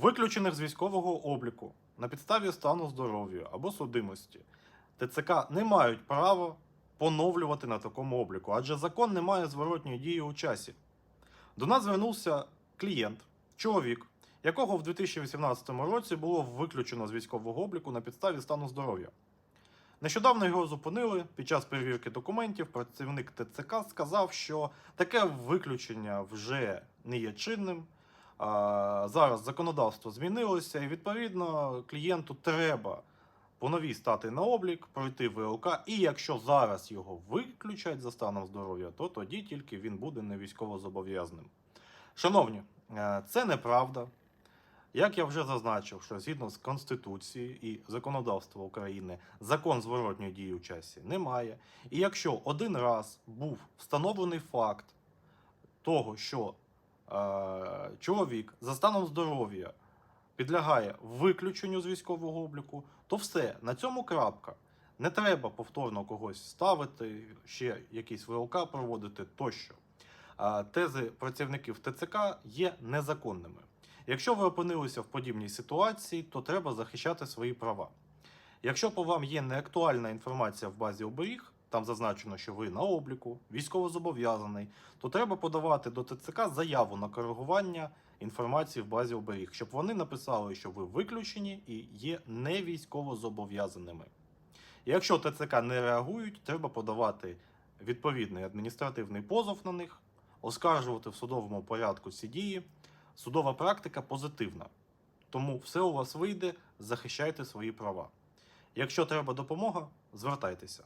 виключених з військового обліку на підставі стану здоров'я або судимості, ТЦК не мають права поновлювати на такому обліку, адже закон не має зворотньої дії у часі. До нас звернувся клієнт, чоловік, якого в 2018 році було виключено з військового обліку на підставі стану здоров'я. Нещодавно його зупинили під час перевірки документів. Працівник ТЦК сказав, що таке виключення вже не є чинним. Зараз законодавство змінилося, і відповідно клієнту треба по новій стати на облік, пройти ВЛК. І якщо зараз його виключать за станом здоров'я, то тоді тільки він буде не військовозобов'язаним. Шановні, е, це неправда. Як я вже зазначив, що згідно з Конституцією і законодавства України закон зворотньої дії у часі немає. І якщо один раз був встановлений факт того, що чоловік за станом здоров'я підлягає виключенню з військового обліку, то все, на цьому крапка. Не треба повторно когось ставити, ще якийсь ВЛК проводити тощо. Тези працівників ТЦК є незаконними. Якщо ви опинилися в подібній ситуації, то треба захищати свої права. Якщо по вам є неактуальна інформація в базі оберіг, там зазначено, що ви на обліку, військовозобов'язаний, то треба подавати до ТЦК заяву на коригування інформації в базі оберіг, щоб вони написали, що ви виключені і є не військовозобов'язаними. Якщо ТЦК не реагують, треба подавати відповідний адміністративний позов на них, оскаржувати в судовому порядку ці дії. Судова практика позитивна. Тому все у вас вийде, захищайте свої права. Якщо треба допомога, звертайтеся.